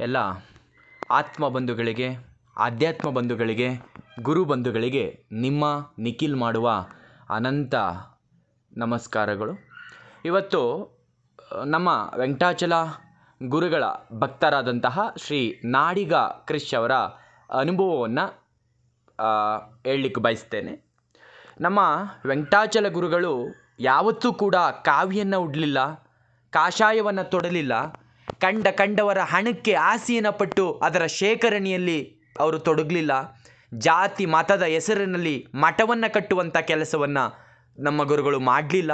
ಎಲ್ಲ ಆತ್ಮ ಬಂಧುಗಳಿಗೆ, ಆಧ್ಯಾತ್ಮ ಬಂಧುಗಳಿಗೆ, ಗುರು ಬಂಧುಗಳಿಗೆ ನಿಮ್ಮ ನಿಖಿಲ್ ಮಾಡುವ ಅನಂತ ನಮಸ್ಕಾರಗಳು. ಇವತ್ತು ನಮ್ಮ ವೆಂಕಟಾಚಲ ಗುರುಗಳ ಭಕ್ತರಾದಂತಹ ಶ್ರೀ ನಾಡಿಗ ಕ್ರಿಶ್ ಅವರ ಅನುಭವವನ್ನು ಹೇಳಲಿಕ್ಕೆ ಬಯಸ್ತೇನೆ. ನಮ್ಮ ವೆಂಕಟಾಚಲ ಗುರುಗಳು ಯಾವತ್ತೂ ಕೂಡ ಕಾವಿಯನ್ನು ಉಡಲಿಲ್ಲ, ಕಾಷಾಯವನ್ನು ತೊಡಲಿಲ್ಲ ಕಂಡ ಕಂಡವರ ಹಣಕ್ಕೆ ಆಸೆಯನ್ನು ಪಟ್ಟು ಅದರ ಶೇಖರಣೆಯಲ್ಲಿ ಅವರು ತೊಡಗಲಿಲ್ಲ. ಜಾತಿ ಮತದ ಹೆಸರಿನಲ್ಲಿ ಮಠವನ್ನು ಕಟ್ಟುವಂಥ ಕೆಲಸವನ್ನು ನಮ್ಮ ಗುರುಗಳು ಮಾಡಲಿಲ್ಲ.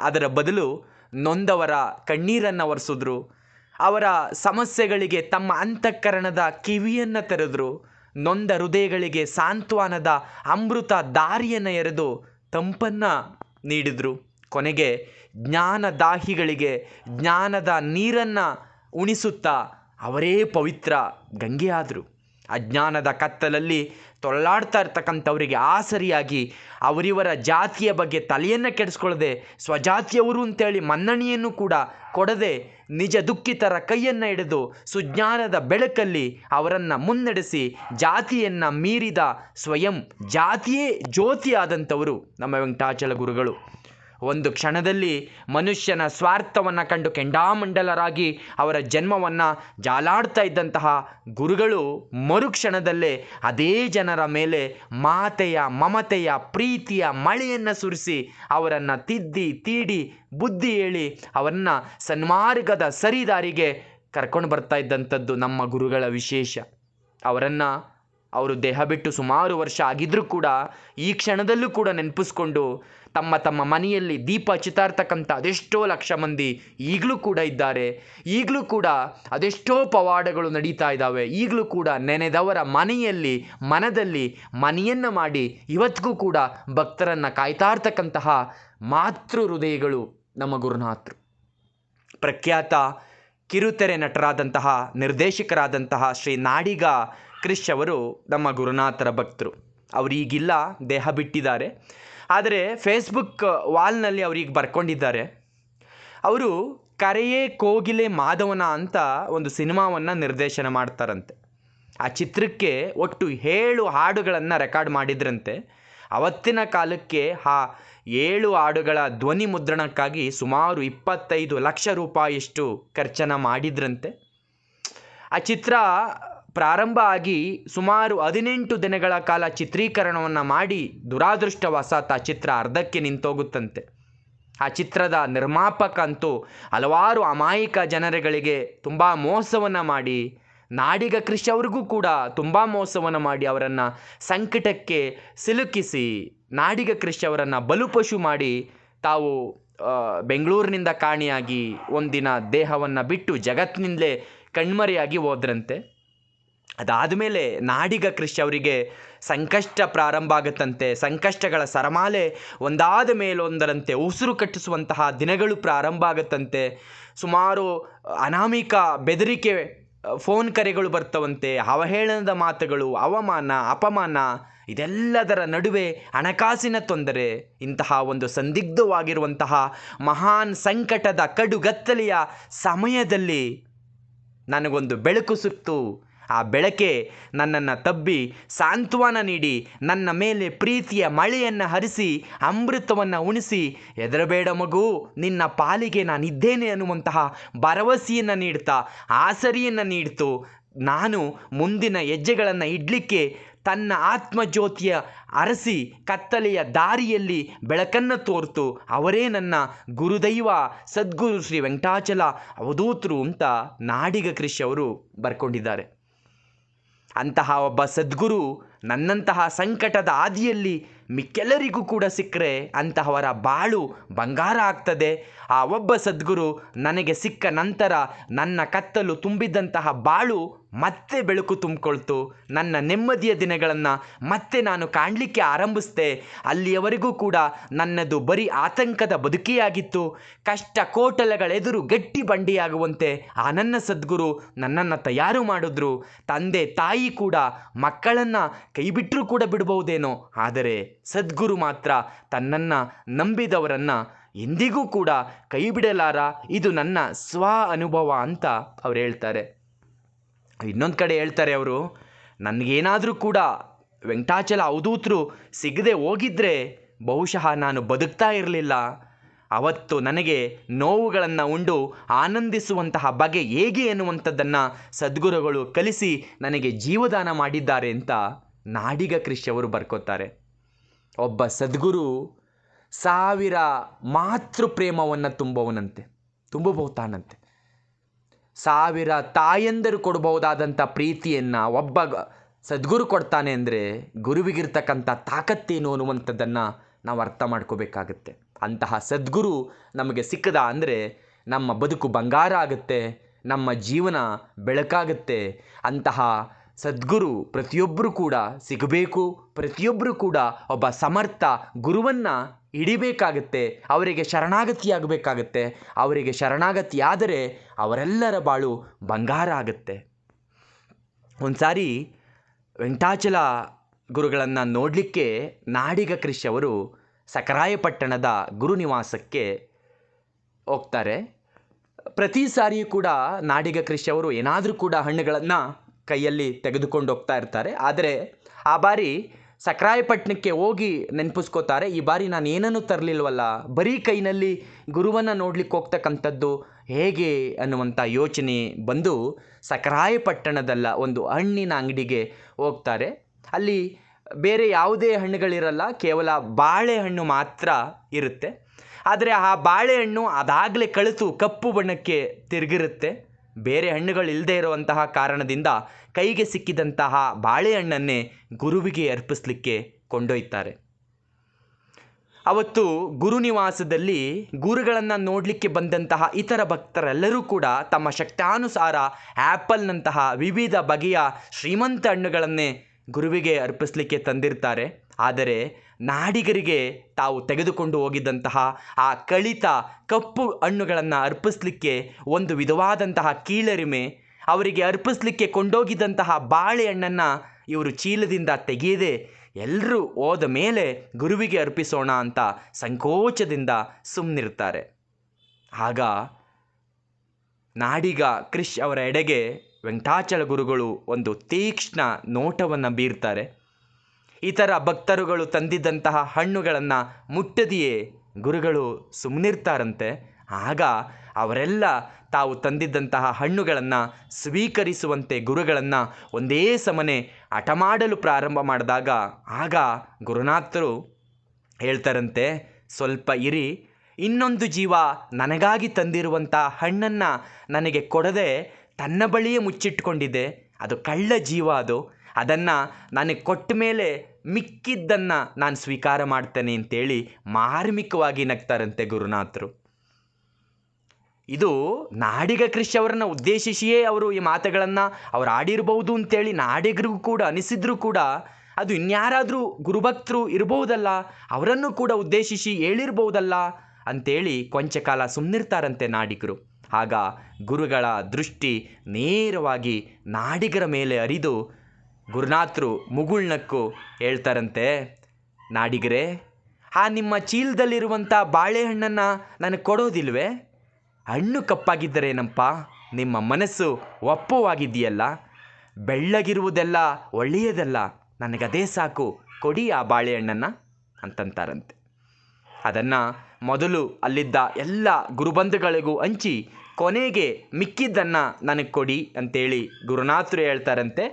ಅದರ ಬದಲು ನೊಂದವರ ಕಣ್ಣೀರನ್ನು ಒರೆಸಿದ್ರು. ಅವರ ಸಮಸ್ಯೆಗಳಿಗೆ ತಮ್ಮ ಅಂತಃಕರಣದ ಕಿವಿಯನ್ನು ತೆರೆದ್ರು. ನೊಂದ ಹೃದಯಗಳಿಗೆ ಸಾಂತ್ವನದ ಅಮೃತ ದಾರಿಯನ್ನು ಎರೆದು ತಂಪನ್ನು ನೀಡಿದರು. ಕೊನೆಗೆ ಜ್ಞಾನದಾಹಿಗಳಿಗೆ ಜ್ಞಾನದ ನೀರನ್ನು ಉಣಿಸುತ್ತಾ ಅವರೇ ಪವಿತ್ರ ಗಂಗೆಯಾದರು. ಅಜ್ಞಾನದ ಕತ್ತಲಲ್ಲಿ ತೊಳ್ಳಾಡ್ತಾ ಇರ್ತಕ್ಕಂಥವರಿಗೆ ಆಸರಿಯಾಗಿ ಅವರಿವರ ಜಾತಿಯ ಬಗ್ಗೆ ತಲೆಯನ್ನು ಕೆಡಿಸ್ಕೊಳ್ಳದೆ ಸ್ವಜಾತಿಯವರು ಅಂತೇಳಿ ಮನ್ನಣೆಯನ್ನು ಕೂಡ ಕೊಡದೆ ನಿಜ ದುಃಖಿತರ ಕೈಯನ್ನು ಹಿಡಿದು ಸುಜ್ಞಾನದ ಬೆಳಕಲ್ಲಿ ಅವರನ್ನು ಮುನ್ನಡೆಸಿ ಜಾತಿಯನ್ನು ಮೀರಿದ ಸ್ವಯಂ ಜಾತಿಯೇ ಜ್ಯೋತಿಯಾದಂಥವರು ನಮ್ಮ ವೆಂಕಟಾಚಲ ಗುರುಗಳು. ಒಂದು ಕ್ಷಣದಲ್ಲಿ ಮನುಷ್ಯನ ಸ್ವಾರ್ಥವನ್ನು ಕಂಡು ಕೆಂಡಾಮಂಡಲರಾಗಿ ಅವರ ಜನ್ಮವನ್ನು ಜಾಲಾಡ್ತಾ ಇದ್ದಂತಹ ಗುರುಗಳು ಮರುಕ್ಷಣದಲ್ಲೇ ಅದೇ ಜನರ ಮೇಲೆ ಮಾತೆಯ ಮಮತೆಯ ಪ್ರೀತಿಯ ಮಳೆಯನ್ನು ಸುರಿಸಿ ಅವರನ್ನು ತಿದ್ದಿ, ತೀಡಿ, ಬುದ್ಧಿ ಹೇಳಿ ಅವರನ್ನು ಸನ್ಮಾರ್ಗದ ಸರಿದಾರಿಗೆ ಕರ್ಕೊಂಡು ಬರ್ತಾ ಇದ್ದಂಥದ್ದು ನಮ್ಮ ಗುರುಗಳ ವಿಶೇಷ. ಅವರನ್ನು ಅವರು ದೇಹ ಬಿಟ್ಟು ಸುಮಾರು ವರ್ಷ ಆಗಿದ್ದರೂ ಕೂಡ ಈ ಕ್ಷಣದಲ್ಲೂ ಕೂಡ ನೆನಪಿಸ್ಕೊಂಡು ತಮ್ಮ ತಮ್ಮ ಮನೆಯಲ್ಲಿ ದೀಪ ಚಿತಾರ್ತಕ್ಕಂಥ ಅದೆಷ್ಟೋ ಲಕ್ಷ ಮಂದಿ ಈಗಲೂ ಕೂಡ ಇದ್ದಾರೆ. ಈಗಲೂ ಕೂಡ ಅದೆಷ್ಟೋ ಪವಾಡಗಳು ನಡೀತಾ ಇದ್ದಾವೆ. ಈಗಲೂ ಕೂಡ ನೆನೆದವರ ಮನೆಯಲ್ಲಿ, ಮನದಲ್ಲಿ ಮನೆಯನ್ನು ಮಾಡಿ ಇವತ್ತಿಗೂ ಕೂಡ ಭಕ್ತರನ್ನು ಕಾಯ್ತಾ ಇರ್ತಕ್ಕಂತಹ ಮಾತೃ ಹೃದಯಗಳು ನಮ್ಮ ಗುರುನಾಥರು. ಪ್ರಖ್ಯಾತ ಕಿರುತೆರೆ ನಟರಾದಂತಹ ನಿರ್ದೇಶಕರಾದಂತಹ ಶ್ರೀ ನಾಡಿಗ ಕ್ರಿಶ್ ಅವರು ನಮ್ಮ ಗುರುನಾಥರ ಭಕ್ತರು. ಅವರೀಗಿಲ್ಲ ದೇಹ ಬಿಟ್ಟಿದ್ದಾರೆ. ಆದರೆ ಫೇಸ್ಬುಕ್ ವಾಲ್ನಲ್ಲಿ ಅವ್ರಿಗೆ ಬರ್ಕೊಂಡಿದ್ದಾರೆ. ಅವರು ಕರೆಯೇ ಕೋಗಿಲೆ ಮಾಧವನ ಅಂತ ಒಂದು ಸಿನಿಮಾವನ್ನು ನಿರ್ದೇಶನ ಮಾಡ್ತಾರಂತೆ. ಆ ಚಿತ್ರಕ್ಕೆ ಒಟ್ಟು ಏಳು ಹಾಡುಗಳನ್ನು ರೆಕಾರ್ಡ್ ಮಾಡಿದ್ರಂತೆ. ಅವತ್ತಿನ ಕಾಲಕ್ಕೆ ಆ ಏಳು ಹಾಡುಗಳ ಧ್ವನಿ ಮುದ್ರಣಕ್ಕಾಗಿ ಸುಮಾರು ಇಪ್ಪತ್ತೈದು ಲಕ್ಷ ರೂಪಾಯಿಯಷ್ಟು ಖರ್ಚನ್ನು ಮಾಡಿದ್ರಂತೆ. ಆ ಚಿತ್ರ ಪ್ರಾರಂಭ ಆಗಿ ಸುಮಾರು ಹದಿನೆಂಟು ದಿನಗಳ ಕಾಲ ಚಿತ್ರೀಕರಣವನ್ನು ಮಾಡಿ ದುರಾದೃಷ್ಟವಶಾತ್ ಆ ಚಿತ್ರ ಅರ್ಧಕ್ಕೆ ನಿಂತೋಗುತ್ತಂತೆ. ಆ ಚಿತ್ರದ ನಿರ್ಮಾಪಕ ಅಂತೂ ಹಲವಾರು ಅಮಾಯಕ ಜನರುಗಳಿಗೆ ತುಂಬ ಮೋಸವನ್ನು ಮಾಡಿ, ನಾಡಿಗ ಕೃಷಿ ಅವ್ರಿಗೂ ಕೂಡ ತುಂಬ ಮೋಸವನ್ನು ಮಾಡಿ ಅವರನ್ನು ಸಂಕಟಕ್ಕೆ ಸಿಲುಕಿಸಿ, ನಾಡಿಗ ಕೃಷಿ ಅವರನ್ನು ಬಲುಪಶು ಮಾಡಿ ತಾವು ಬೆಂಗಳೂರಿನಿಂದ ಕಾಣಿಯಾಗಿ ಒಂದಿನ ದೇಹವನ್ನು ಬಿಟ್ಟು ಜಗತ್ತಿನಿಂದಲೇ ಕಣ್ಮರೆಯಾಗಿ ಹೋದ್ರಂತೆ. ಅದಾದ ಮೇಲೆ ನಾಡಿಗ ಕೃಷಿ ಅವರಿಗೆ ಸಂಕಷ್ಟ ಪ್ರಾರಂಭ ಆಗುತ್ತಂತೆ. ಸಂಕಷ್ಟಗಳ ಸರಮಾಲೆ ಒಂದಾದ ಮೇಲೊಂದರಂತೆ. ಉಸಿರು ಕಟ್ಟಿಸುವಂತಹ ದಿನಗಳು ಪ್ರಾರಂಭ ಆಗುತ್ತಂತೆ. ಸುಮಾರು ಅನಾಮಿಕ ಬೆದರಿಕೆ ಫೋನ್ ಕರೆಗಳು ಬರ್ತವಂತೆ. ಅವಹೇಳನದ ಮಾತುಗಳು, ಅವಮಾನ, ಅಪಮಾನ ಇದೆಲ್ಲದರ ನಡುವೆ ಹಣಕಾಸಿನ ತೊಂದರೆ, ಇಂತಹ ಒಂದು ಸಂದಿಗ್ಧವಾಗಿರುವಂತಹ ಮಹಾನ್ ಸಂಕಟದ ಕಡುಗತ್ತಲೆಯ ಸಮಯದಲ್ಲಿ ನನಗೊಂದು ಬೆಳಕು ಸಿಕ್ತು ಆ ಬೆಳಕೆ ನನ್ನನ್ನು ತಬ್ಬಿ ಸಾಂತ್ವನ ನೀಡಿ ನನ್ನ ಮೇಲೆ ಪ್ರೀತಿಯ ಮಳೆಯನ್ನು ಹರಿಸಿ ಅಮೃತವನ್ನು ಉಣಿಸಿ. ಎದರಬೇಡ ಮಗು, ನಿನ್ನ ಪಾಲಿಗೆ ನಾನಿದ್ದೇನೆ ಅನ್ನುವಂತಹ ಭರವಸೆಯನ್ನು ನೀಡ್ತಾ, ಆಸರಿಯನ್ನು ನೀಡ್ತು. ನಾನು ಮುಂದಿನ ಹೆಜ್ಜೆಗಳನ್ನು ಇಡಲಿಕ್ಕೆ ತನ್ನ ಆತ್ಮಜ್ಯೋತಿಯ ಅರಸಿ ಕತ್ತಲೆಯ ದಾರಿಯಲ್ಲಿ ಬೆಳಕನ್ನು ತೋರ್ತು. ಅವರೇ ನನ್ನ ಗುರುದೈವ, ಸದ್ಗುರು ಶ್ರೀ ವೆಂಕಟಾಚಲ ಅವಧೂತರು ಅಂತ ನಾಡಿಗ ಕೃಷಿ ಅವರು ಬರ್ಕೊಂಡಿದ್ದಾರೆ. ಅಂತಹ ಒಬ್ಬ ಸದ್ಗುರು ನನ್ನಂತಹ ಸಂಕಟದ ಹಾದಿಯಲ್ಲಿ ಮಿಕ್ಕೆಲ್ಲರಿಗೂ ಕೂಡ ಸಿಕ್ಕರೆ ಅಂತಹವರ ಬಾಳು ಬಂಗಾರ ಆಗ್ತದೆ. ಆ ಒಬ್ಬ ಸದ್ಗುರು ನನಗೆ ಸಿಕ್ಕ ನಂತರ ನನ್ನ ಕತ್ತಲು ತುಂಬಿದ್ದಂತಹ ಬಾಳು ಮತ್ತೆ ಬೆಳಕು ತುಂಬಿಕೊಳ್ತು. ನನ್ನ ನೆಮ್ಮದಿಯ ದಿನಗಳನ್ನು ಮತ್ತೆ ನಾನು ಕಾಣಲಿಕ್ಕೆ ಆರಂಭಿಸಿದೆ. ಅಲ್ಲಿಯವರೆಗೂ ಕೂಡ ನನ್ನದು ಬರೀ ಆತಂಕದ ಬದುಕಿಯಾಗಿತ್ತು. ಕಷ್ಟ ಕೋಟಲಗಳೆದುರು ಗಟ್ಟಿ ಬಂಡಿಯಾಗುವಂತೆ ಆ ನನ್ನ ಸದ್ಗುರು ನನ್ನನ್ನು ತಯಾರು ಮಾಡಿದ್ರು. ತಂದೆ, ತಾಯಿ ಕೂಡ ಮಕ್ಕಳನ್ನು ಕೈಬಿಟ್ಟರೂ ಕೂಡ ಬಿಡ್ಬಹುದೇನೋ. ಆದರೆ ಸದ್ಗುರು ಮಾತ್ರ ತನ್ನನ್ನು ನಂಬಿದವರನ್ನು ಎಂದಿಗೂ ಕೂಡ ಕೈ ಬಿಡಲಾರ ಇದು ನನ್ನ ಸ್ವ ಅನುಭವ ಅಂತ ಅವ್ರು ಹೇಳ್ತಾರೆ. ಇನ್ನೊಂದು ಕಡೆ ಹೇಳ್ತಾರೆ ಅವರು, ನನಗೇನಾದರೂ ಕೂಡ ವೆಂಕಟಾಚಲ ಅವಧೂತರು ಸಿಗದೆ ಹೋಗಿದ್ದರೆ ಬಹುಶಃ ನಾನು ಬದುಕ್ತಾ ಇರಲಿಲ್ಲ. ಅವತ್ತು ನನಗೆ ನೋವುಗಳನ್ನು ಉಂಡು ಆನಂದಿಸುವಂತಹ ಬಗೆ ಹೇಗೆ ಎನ್ನುವಂಥದ್ದನ್ನು ಸದ್ಗುರುಗಳು ಕಲಿಸಿ ನನಗೆ ಜೀವದಾನ ಮಾಡಿದ್ದಾರೆ ಅಂತ ನಾಡಿಗ ಕೃಷಿ ಅವರು ಬರ್ಕೋತಾರೆ. ಒಬ್ಬ ಸದ್ಗುರು ಸಾವಿರ ಮಾತೃ ಪ್ರೇಮವನ್ನು ತುಂಬುವನಂತೆ ತುಂಬಬಹುದಾನಂತೆ ಸಾವಿರ ತಾಯಂದರು ಕೊಡಬಹುದಾದಂಥ ಪ್ರೀತಿಯನ್ನು ಒಬ್ಬ ಸದ್ಗುರು ಕೊಡ್ತಾನೆ ಅಂದರೆ ಗುರುವಿಗಿರ್ತಕ್ಕಂಥ ತಾಕತ್ತೇನು ಅನ್ನುವಂಥದ್ದನ್ನು ನಾವು ಅರ್ಥ ಮಾಡ್ಕೋಬೇಕಾಗತ್ತೆ. ಅಂತಹ ಸದ್ಗುರು ನಮಗೆ ಸಿಕ್ಕದ ಅಂದರೆ ನಮ್ಮ ಬದುಕು ಬಂಗಾರ ಆಗುತ್ತೆ, ನಮ್ಮ ಜೀವನ ಬೆಳಕಾಗುತ್ತೆ. ಅಂತಹ ಸದ್ಗುರು ಪ್ರತಿಯೊಬ್ಬರು ಕೂಡ ಸಿಗಬೇಕು, ಪ್ರತಿಯೊಬ್ಬರು ಕೂಡ ಒಬ್ಬ ಸಮರ್ಥ ಗುರುವನ್ನು ಹಿಡಿಬೇಕಾಗತ್ತೆ, ಅವರಿಗೆ ಶರಣಾಗತಿಯಾಗಬೇಕಾಗತ್ತೆ, ಅವರಿಗೆ ಶರಣಾಗತಿಯಾದರೆ ಅವರೆಲ್ಲರ ಬಾಳು ಬಂಗಾರ ಆಗುತ್ತೆ. ಒಂದು ಸಾರಿ ವೆಂಕಟಾಚಲ ಗುರುಗಳನ್ನು ನೋಡಲಿಕ್ಕೆ ನಾಡಿಗ ಕೃಷಿ ಅವರು ಸಕರಾಯಪಟ್ಟಣದ ಗುರುನಿವಾಸಕ್ಕೆ ಹೋಗ್ತಾರೆ. ಪ್ರತಿ ಸಾರಿಯೂ ಕೂಡ ನಾಡಿಗ ಕೃಷಿ ಅವರು ಏನಾದರೂ ಕೂಡ ಹಣ್ಣುಗಳನ್ನು ಕೈಯಲ್ಲಿ ತೆಗೆದುಕೊಂಡು ಹೋಗ್ತಾ ಇರ್ತಾರೆ. ಆದರೆ ಆ ಬಾರಿ ಸಕ್ರಾಯಪಟ್ಟಣಕ್ಕೆ ಹೋಗಿ ನೆನಪಿಸ್ಕೋತಾರೆ, ಈ ಬಾರಿ ನಾನು ಏನನ್ನೂ ತರಲಿಲ್ವಲ್ಲ, ಬರೀ ಕೈನಲ್ಲಿ ಗುರುವನ್ನು ನೋಡ್ಲಿಕ್ಕೆ ಹೋಗ್ತಕ್ಕಂಥದ್ದು ಹೇಗೆ ಅನ್ನುವಂಥ ಯೋಚನೆ ಬಂದು ಸಕ್ರಾಯಪಟ್ಟಣದಲ್ಲ ಒಂದು ಹಣ್ಣಿನ ಅಂಗಡಿಗೆ ಹೋಗ್ತಾರೆ. ಅಲ್ಲಿ ಬೇರೆ ಯಾವುದೇ ಹಣ್ಣುಗಳಿರಲ್ಲ, ಕೇವಲ ಬಾಳೆಹಣ್ಣು ಮಾತ್ರ ಇರುತ್ತೆ. ಆದರೆ ಆ ಬಾಳೆಹಣ್ಣು ಅದಾಗಲೇ ಕಳಿತು ಕಪ್ಪು ಬಣ್ಣಕ್ಕೆ ತಿರುಗಿರುತ್ತೆ. ಬೇರೆ ಹಣ್ಣುಗಳಿಲ್ಲದೆ ಇರುವಂತಹ ಕಾರಣದಿಂದ ಕೈಗೆ ಸಿಕ್ಕಿದಂತಹ ಬಾಳೆಹಣ್ಣನ್ನೇ ಗುರುವಿಗೆ ಅರ್ಪಿಸಲಿಕ್ಕೆ ಕೊಂಡೊಯ್ತಾರೆ. ಅವತ್ತು ಗುರುನಿವಾಸದಲ್ಲಿ ಗುರುಗಳನ್ನು ನೋಡಲಿಕ್ಕೆ ಬಂದಂತಹ ಇತರ ಭಕ್ತರೆಲ್ಲರೂ ಕೂಡ ತಮ್ಮ ಶಕ್ತಾನುಸಾರ ಆ್ಯಪಲ್ನಂತಹ ವಿವಿಧ ಬಗೆಯ ಶ್ರೀಮಂತ ಹಣ್ಣುಗಳನ್ನೇ ಗುರುವಿಗೆ ಅರ್ಪಿಸಲಿಕ್ಕೆ ತಂದಿರ್ತಾರೆ. ಆದರೆ ನಾಡಿಗರಿಗೆ ತಾವು ತೆಗೆದುಕೊಂಡು ಹೋಗಿದ್ದಂತಹ ಆ ಕಳಿತ ಕಪ್ಪು ಹಣ್ಣುಗಳನ್ನು ಅರ್ಪಿಸಲಿಕ್ಕೆ ಒಂದು ವಿಧವಾದಂತಹ ಕೀಳರಿಮೆ, ಅವರಿಗೆ ಅರ್ಪಿಸಲಿಕ್ಕೆ ಕೊಂಡೋಗಿದ್ದಂತಹ ಬಾಳೆಹಣ್ಣನ್ನು ಇವರು ಚೀಲದಿಂದ ತೆಗೆಯದೆ ಎಲ್ಲರೂ ಹೋದ ಮೇಲೆ ಗುರುವಿಗೆ ಅರ್ಪಿಸೋಣ ಅಂತ ಸಂಕೋಚದಿಂದ ಸುಮ್ಮನಿರ್ತಾರೆ ಆಗ ನಾಡಿಗ ಕ್ರಿಶ್ ಅವರ ಎಡೆಗೆ ವೆಂಕಟಾಚಲ ಗುರುಗಳು ಒಂದು ತೀಕ್ಷ್ಣ ನೋಟವನ್ನು ಬೀರ್ತಾರೆ. ಇತರ ಭಕ್ತರುಗಳು ತಂದಿದ್ದಂತಹ ಹಣ್ಣುಗಳನ್ನು ಮುಟ್ಟದೆಯೇ? ಗುರುಗಳು ಸುಮ್ಮನಿರ್ತಾರಂತೆ ಆಗ ಅವರೆಲ್ಲ ತಾವು ತಂದಿದ್ದಂತಹ ಹಣ್ಣುಗಳನ್ನು ಸ್ವೀಕರಿಸುವಂತೆ ಗುರುಗಳನ್ನು ಒಂದೇ ಸಮನೆ ಹಠ ಮಾಡಲು ಪ್ರಾರಂಭ ಮಾಡಿದಾಗ ಆಗ ಗುರುನಾಥರು ಹೇಳ್ತಾರಂತೆ, ಸ್ವಲ್ಪ ಇರಿ, ಇನ್ನೊಂದು ಜೀವ ನನಗಾಗಿ ತಂದಿರುವಂಥ ಹಣ್ಣನ್ನು ನನಗೆ ಕೊಡದೆ ತನ್ನ ಬಳಿಯೇ ಮುಚ್ಚಿಟ್ಕೊಂಡಿದೆ ಅದು ಕಳ್ಳ ಜೀವ ಅದು. ಅದನ್ನು ನನಗೆ ಕೊಟ್ಟ ಮೇಲೆ ಮಿಕ್ಕಿದ್ದನ್ನು ನಾನು ಸ್ವೀಕಾರ ಮಾಡ್ತೇನೆ ಅಂತೇಳಿ ಮಾರ್ಮಿಕವಾಗಿ ನಗ್ತಾರಂತೆ ಗುರುನಾಥರು. ಇದು ನಾಡಿಗ ಕೃಷಿ ಅವರನ್ನು ಉದ್ದೇಶಿಸಿಯೇ ಅವರು ಈ ಮಾತುಗಳನ್ನು ಅವ್ರು ಆಡಿರಬಹುದು ಅಂತೇಳಿ ನಾಡಿಗರಿಗೂ ಕೂಡ ಅನಿಸಿದ್ರು ಕೂಡ ಅದು ಇನ್ಯಾರಾದರೂ ಗುರುಭಕ್ತರು ಇರಬಹುದಲ್ಲ ಅವರನ್ನು ಕೂಡ ಉದ್ದೇಶಿಸಿ ಹೇಳಿರ್ಬೋದಲ್ಲ ಅಂತೇಳಿ ಕೊಂಚ ಕಾಲ ಸುಮ್ಮನಿರ್ತಾರಂತೆ ನಾಡಿಗರು. ಆಗ ಗುರುಗಳ ದೃಷ್ಟಿ ನೇರವಾಗಿ ನಾಡಿಗರ ಮೇಲೆ ಅರಿದು ಗುರುನಾಥರು ಮುಗುಳ್ನಕ್ಕು ಹೇಳ್ತಾರಂತೆ, ನಾಡಿಗರೇ, ಆ ನಿಮ್ಮ ಚೀಲದಲ್ಲಿರುವಂಥ ಬಾಳೆಹಣ್ಣನ್ನು ನನಗೆ ಕೊಡೋದಿಲ್ವೇ? ಹಣ್ಣು ಕಪ್ಪಾಗಿದ್ದರೇನಪ್ಪ ನಿಮ್ಮ ಮನಸ್ಸು ಒಪ್ಪುವಾಗಿದೆಯಲ್ಲ ಬೆಳ್ಳಗಿರುವುದೆಲ್ಲ ಒಳ್ಳೆಯದಲ್ಲ, ನನಗದೇ ಸಾಕು, ಕೊಡಿ ಆ ಬಾಳೆಹಣ್ಣನ್ನು ಅಂತಂತಾರಂತೆ. ಅದನ್ನು ಮೊದಲು ಅಲ್ಲಿದ್ದ ಎಲ್ಲ ಗುರುಬಂಧುಗಳಿಗೂ ಹಂಚಿ ಕೊನೆಗೆ ಮಿಕ್ಕಿದ್ದನ್ನು ನನಗೆ ಕೊಡಿ ಅಂತೇಳಿ ಗುರುನಾಥರು ಹೇಳ್ತಾರಂತೆ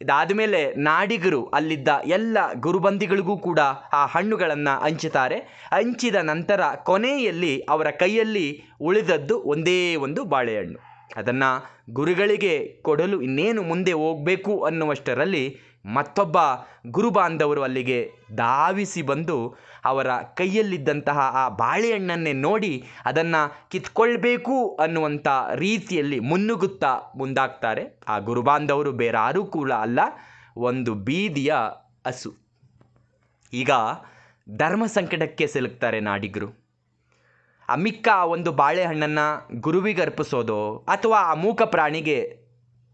ಇದಾದ ಮೇಲೆ ನಾಡಿಗರು ಅಲ್ಲಿದ್ದ ಎಲ್ಲ ಗುರುಬಂದಿಗಳಿಗೂ ಕೂಡ ಆ ಹಣ್ಣುಗಳನ್ನು ಹಂಚುತ್ತಾರೆ ಹಂಚಿದ ನಂತರ ಕೊನೆಯಲ್ಲಿ ಅವರ ಕೈಯಲ್ಲಿ ಉಳಿದದ್ದು ಒಂದೇ ಒಂದು ಬಾಳೆಹಣ್ಣು. ಅದನ್ನು ಗುರುಗಳಿಗೆ ಕೊಡಲು ಇನ್ನೇನು ಮುಂದೆ ಹೋಗಬೇಕು ಅನ್ನುವಷ್ಟರಲ್ಲಿ ಮತ್ತೊಬ್ಬ ಗುರುಬಾಂಧವರು ಅಲ್ಲಿಗೆ ಧಾವಿಸಿ ಬಂದು ಅವರ ಕೈಯಲ್ಲಿದ್ದಂತಹ ಆ ಬಾಳೆಹಣ್ಣನ್ನೇ ನೋಡಿ ಅದನ್ನು ಕಿತ್ಕೊಳ್ಬೇಕು ಅನ್ನುವಂಥ ರೀತಿಯಲ್ಲಿ ಮುನ್ನುಗ್ಗುತ್ತಾ ಮುಂದಾಗ್ತಾರೆ. ಆ ಗುರುಬಾಂಧವರು ಬೇರಾರೂ ಕೂಡ ಅಲ್ಲ, ಒಂದು ಬೀದಿಯ ಹಸು. ಈಗ ಧರ್ಮ ಸಂಕಟಕ್ಕೆ ಸಿಲುಕ್ತಾರೆ ನಾಡಿಗರು. ಮಿಕ್ಕ ಒಂದು ಬಾಳೆಹಣ್ಣನ್ನು ಗುರುವಿಗೆ ಅರ್ಪಿಸೋದೋ ಅಥವಾ ಆ ಮೂಕ ಪ್ರಾಣಿಗೆ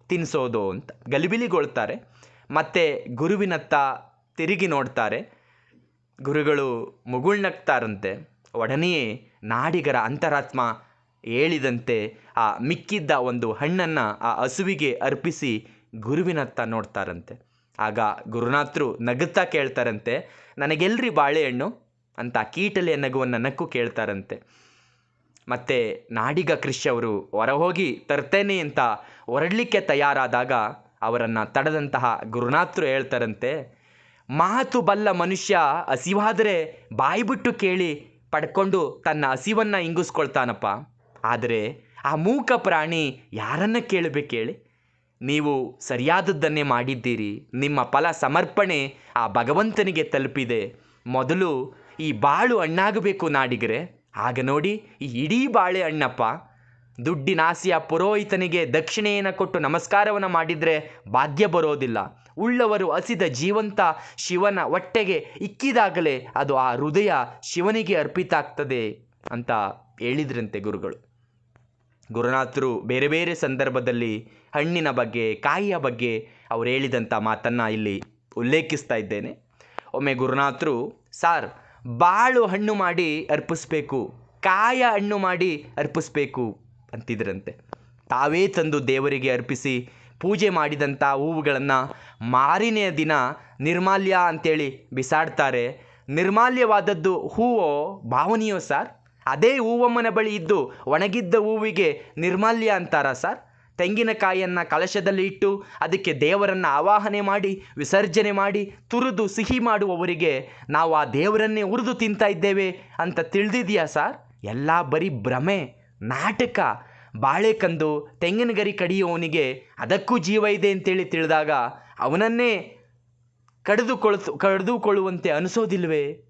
ತಿನ್ನಿಸೋದು ಅಂತ ಗಲಿಬಿಲಿಗೊಳ್ತಾರೆ. ಮತ್ತು ಗುರುವಿನತ್ತ ತಿರುಗಿ ನೋಡ್ತಾರೆ. ಗುರುಗಳು ಮುಗುಳ್ನಗ್ತಾರಂತೆ. ಒಡನೆಯೇ ನಾಡಿಗರ ಅಂತರಾತ್ಮ ಹೇಳಿದಂತೆ ಆ ಮಿಕ್ಕಿದ್ದ ಒಂದು ಹಣ್ಣನ್ನು ಆ ಹಸುವಿಗೆ ಅರ್ಪಿಸಿ ಗುರುವಿನತ್ತ ನೋಡ್ತಾರಂತೆ. ಆಗ ಗುರುನಾಥರು ನಗುತ್ತಾ ಕೇಳ್ತಾರಂತೆ, ನನಗೆಲ್ರಿ ಬಾಳೆಹಣ್ಣು? ಅಂತ ಕೀಟಲೆಯ ನಗುವನ್ನು ನಕ್ಕು ಕೇಳ್ತಾರಂತೆ. ಮತ್ತು ನಾಡಿಗ ಕೃಷಿ ಅವರು ಹೊರಹೋಗಿ ತರ್ತೇನೆ ಅಂತ ಹೊರಡಲಿಕ್ಕೆ ತಯಾರಾದಾಗ ಅವರನ್ನು ತಡೆದಂತಹ ಗುರುನಾಥರು ಹೇಳ್ತಾರಂತೆ, ಮಾತು ಬಲ್ಲ ಮನುಷ್ಯ ಹಸಿವಾದರೆ ಬಾಯ್ಬಿಟ್ಟು ಕೇಳಿ ಪಡ್ಕೊಂಡು ತನ್ನ ಹಸಿವನ್ನು ಇಂಗಿಸ್ಕೊಳ್ತಾನಪ್ಪ. ಆದರೆ ಆ ಮೂಕ ಪ್ರಾಣಿ ಯಾರನ್ನ ಕೇಳಬೇಕು ಹೇಳಿ? ನೀವು ಸರಿಯಾದದ್ದನ್ನೇ ಮಾಡಿದ್ದೀರಿ. ನಿಮ್ಮ ಫಲ ಸಮರ್ಪಣೆ ಆ ಭಗವಂತನಿಗೆ ತಲುಪಿದೆ. ಮೊದಲು ಈ ಬಾಳು ಹಣ್ಣಾಗಬೇಕು ನಾಡಿಗರೆ. ಆಗ ನೋಡಿ, ಈ ಇಡೀ ಬಾಳೆ ದುಡ್ಡಿನ ದುಡ್ಡಿನಾಸಿಯ ಪುರೋಹಿತನಿಗೆ ದಕ್ಷಿಣೆಯನ್ನು ಕೊಟ್ಟು ನಮಸ್ಕಾರವನ್ನು ಮಾಡಿದರೆ ಭಾಗ್ಯ ಬರೋದಿಲ್ಲ. ಉಳ್ಳವರು ಹಸಿದ ಜೀವಂತ ಶಿವನ ಹೊಟ್ಟೆಗೆ ಇಕ್ಕಿದಾಗಲೇ ಅದು ಆ ಹೃದಯ ಶಿವನಿಗೆ ಅರ್ಪಿತ ಆಗ್ತದೆ ಅಂತ ಹೇಳಿದ್ರಂತೆ ಗುರುಗಳು. ಗುರುನಾಥರು ಬೇರೆ ಬೇರೆ ಸಂದರ್ಭದಲ್ಲಿ ಹಣ್ಣಿನ ಬಗ್ಗೆ, ಕಾಯಿಯ ಬಗ್ಗೆ ಅವ್ರು ಹೇಳಿದಂಥ ಮಾತನ್ನು ಇಲ್ಲಿ ಉಲ್ಲೇಖಿಸ್ತಾ ಇದ್ದೇನೆ. ಒಮ್ಮೆ ಗುರುನಾಥರು, ಸಾರ್ ಬಾಳು ಹಣ್ಣು ಮಾಡಿ ಅರ್ಪಿಸ್ಬೇಕು, ಕಾಯ ಹಣ್ಣು ಮಾಡಿ ಅರ್ಪಿಸ್ಬೇಕು ಅಂತಿದ್ರಂತೆ. ತಾವೇ ತಂದು ದೇವರಿಗೆ ಅರ್ಪಿಸಿ ಪೂಜೆ ಮಾಡಿದಂಥ ಹೂವುಗಳನ್ನು ಮಾರಿನೆಯ ದಿನ ನಿರ್ಮಾಲ್ಯ ಅಂತೇಳಿ ಬಿಸಾಡ್ತಾರೆ. ನಿರ್ಮಾಲ್ಯವಾದದ್ದು ಹೂವೋ ಭಾವನೆಯೋ ಸರ್? ಅದೇ ಹೂವಮ್ಮನ ಬಳಿ ಇದ್ದು ಒಣಗಿದ್ದ ಹೂವಿಗೆ ನಿರ್ಮಾಲ್ಯ ಅಂತಾರಾ ಸರ್? ತೆಂಗಿನಕಾಯಿಯನ್ನು ಕಲಶದಲ್ಲಿ ಇಟ್ಟು ಅದಕ್ಕೆ ದೇವರನ್ನು ಆವಾಹನೆ ಮಾಡಿ, ವಿಸರ್ಜನೆ ಮಾಡಿ, ತುರಿದು ಸಿಹಿ ಮಾಡುವವರಿಗೆ ನಾವು ಆ ದೇವರನ್ನೇ ಉರಿದು ತಿಂತಾ ಇದ್ದೇವೆ ಅಂತ ತಿಳಿದಿದೆಯಾ ಸರ್? ಎಲ್ಲ ಬರೀ ಭ್ರಮೆ, ನಾಟಕ. ಬಾಳೆಕಂದು ತೆಂಗಿನ ಗರಿ ಕಡಿಯುವವನಿಗೆ ಅದಕ್ಕೂ ಜೀವ ಇದೆ ಅಂತೇಳಿ ತಿಳಿದಾಗ ಅವನನ್ನೇ ಕಡಿದುಕೊಳ್ತು, ಕಡಿದುಕೊಳ್ಳುವಂತೆ ಅನಿಸೋದಿಲ್ವೇ?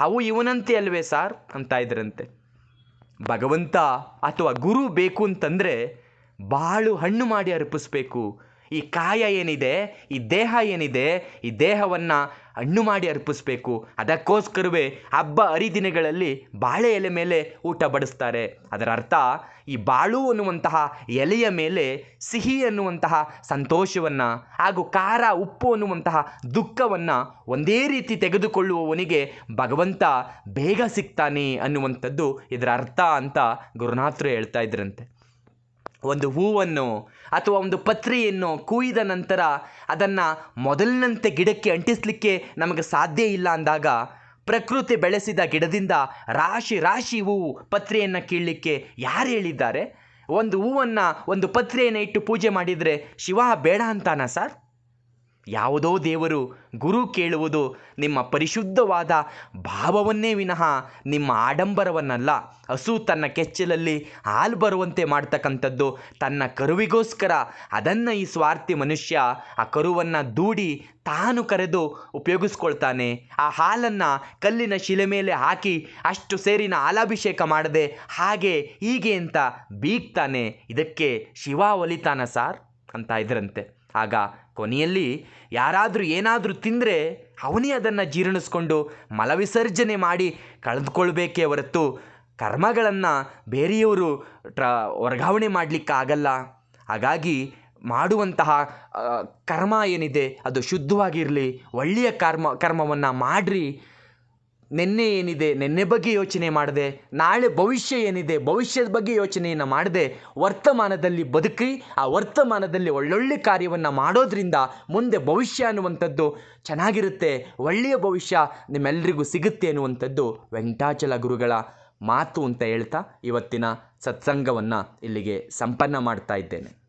ಅವು ಇವನಂತೆ ಅಲ್ವೇ ಸಾರ್? ಅಂತ ಇದ್ರಂತೆ. ಭಗವಂತ ಅಥವಾ ಗುರು ಬೇಕು ಅಂತಂದರೆ ಬಾಳು ಹಣ್ಣು ಮಾಡಿ ಅರ್ಪಿಸ್ಬೇಕು. ಈ ಕಾಯ ಏನಿದೆ, ಈ ದೇಹ ಏನಿದೆ, ಈ ದೇಹವನ್ನು ಹಣ್ಣು ಮಾಡಿ ಅರ್ಪಿಸ್ಬೇಕು. ಅದಕ್ಕೋಸ್ಕರವೇ ಹಬ್ಬ ಹರಿದಿನಗಳಲ್ಲಿ ಬಾಳೆ ಎಲೆ ಮೇಲೆ ಊಟ ಬಡಿಸ್ತಾರೆ. ಅದರ ಅರ್ಥ, ಈ ಬಾಳು ಅನ್ನುವಂತಹ ಎಲೆಯ ಮೇಲೆ ಸಿಹಿ ಅನ್ನುವಂತಹ ಸಂತೋಷವನ್ನು ಹಾಗೂ ಖಾರ ಉಪ್ಪು ಅನ್ನುವಂತಹ ದುಃಖವನ್ನು ಒಂದೇ ರೀತಿ ತೆಗೆದುಕೊಳ್ಳುವವನಿಗೆ ಭಗವಂತ ಬೇಗ ಸಿಗ್ತಾನೆ ಅನ್ನುವಂಥದ್ದು ಇದರ ಅರ್ಥ ಅಂತ ಗುರುನಾಥರು ಹೇಳ್ತಾ ಇದ್ರಂತೆ. ಒಂದು ಹೂವನ್ನು ಅಥವಾ ಒಂದು ಪತ್ರೆಯನ್ನು ಕೂಯಿದ ನಂತರ ಅದನ್ನು ಮೊದಲಿನಂತೆ ಗಿಡಕ್ಕೆ ಅಂಟಿಸಲಿಕ್ಕೆ ನಮಗೆ ಸಾಧ್ಯ ಇಲ್ಲ ಅಂದಾಗ ಪ್ರಕೃತಿ ಬೆಳೆಸಿದ ಗಿಡದಿಂದ ರಾಶಿ ರಾಶಿ ಹೂವು ಪತ್ರೆಯನ್ನು ಕೀಳಲಿಕ್ಕೆ ಯಾರು ಹೇಳಿದ್ದಾರೆ? ಒಂದು ಹೂವನ್ನು ಒಂದು ಪತ್ರೆಯನ್ನು ಇಟ್ಟು ಪೂಜೆ ಮಾಡಿದರೆ ಶಿವ ಬೇಡ ಅಂತಾನ ಸರ್? ಯಾವುದೋ ದೇವರು ಗುರು ಕೇಳುವುದು ನಿಮ್ಮ ಪರಿಶುದ್ಧವಾದ ಭಾವವನ್ನೇ ವಿನಃ ನಿಮ್ಮ ಆಡಂಬರವನ್ನಲ್ಲ. ಹಸು ತನ್ನ ಕೆಚ್ಚಲಲ್ಲಿ ಹಾಲು ಬರುವಂತೆ ಮಾಡ್ತಕ್ಕಂಥದ್ದು ತನ್ನ ಕರುವಿಗೋಸ್ಕರ. ಅದನ್ನು ಈ ಸ್ವಾರ್ಥಿ ಮನುಷ್ಯ ಆ ಕರುವನ್ನು ದೂಡಿ ತಾನು ಕರೆದು ಉಪಯೋಗಿಸ್ಕೊಳ್ತಾನೆ. ಆ ಹಾಲನ್ನು ಕಲ್ಲಿನ ಶಿಲೆ ಮೇಲೆ ಹಾಕಿ ಅಷ್ಟು ಸೇರಿನ ಹಾಲಾಭಿಷೇಕ ಮಾಡದೆ ಹಾಗೆ ಹೀಗೆ ಅಂತ ಬೀಗ್ತಾನೆ. ಇದಕ್ಕೆ ಶಿವ ಒಲಿತಾನ ಸಾರ್? ಅಂತ ಇದ್ರಂತೆ. ಆಗ ಕೊನೆಯಲ್ಲಿ ಯಾರಾದರೂ ಏನಾದರೂ ತಿಂದರೆ ಅವನೇ ಅದನ್ನು ಜೀರ್ಣಿಸ್ಕೊಂಡು ಮಲವಿಸರ್ಜನೆ ಮಾಡಿ ಕಳೆದುಕೊಳ್ಬೇಕೇ ಹೊರತು ಕರ್ಮಗಳನ್ನು ಬೇರೆಯವರು ಟ್ರ ವರ್ಗಾವಣೆ ಮಾಡಲಿಕ್ಕಾಗಲ್ಲ. ಹಾಗಾಗಿ ಮಾಡುವಂತಹ ಕರ್ಮ ಏನಿದೆ ಅದು ಶುದ್ಧವಾಗಿರಲಿ, ಒಳ್ಳೆಯ ಕರ್ಮ, ಕರ್ಮವನ್ನು ಮಾಡಿರಿ. ನಿನ್ನೆ ಏನಿದೆ, ನಿನ್ನೆ ಬಗ್ಗೆ ಯೋಚನೆ ಮಾಡದೆ, ನಾಳೆ ಭವಿಷ್ಯ ಏನಿದೆ, ಭವಿಷ್ಯದ ಬಗ್ಗೆ ಯೋಚನೆಯನ್ನು ಮಾಡದೆ, ವರ್ತಮಾನದಲ್ಲಿ ಬದುಕಿ, ಆ ವರ್ತಮಾನದಲ್ಲಿ ಒಳ್ಳೊಳ್ಳೆ ಕಾರ್ಯವನ್ನು ಮಾಡೋದ್ರಿಂದ ಮುಂದೆ ಭವಿಷ್ಯ ಅನ್ನುವಂಥದ್ದು ಚೆನ್ನಾಗಿರುತ್ತೆ, ಒಳ್ಳೆಯ ಭವಿಷ್ಯ ನಿಮ್ಮೆಲ್ಲರಿಗೂ ಸಿಗುತ್ತೆ ಅನ್ನುವಂಥದ್ದು ವೆಂಕಟಾಚಲ ಗುರುಗಳ ಮಾತು ಅಂತ ಹೇಳ್ತಾ ಇವತ್ತಿನ ಸತ್ಸಂಗವನ್ನು ಇಲ್ಲಿಗೆ ಸಂಪನ್ನ ಮಾಡ್ತಾ ಇದ್ದೇನೆ.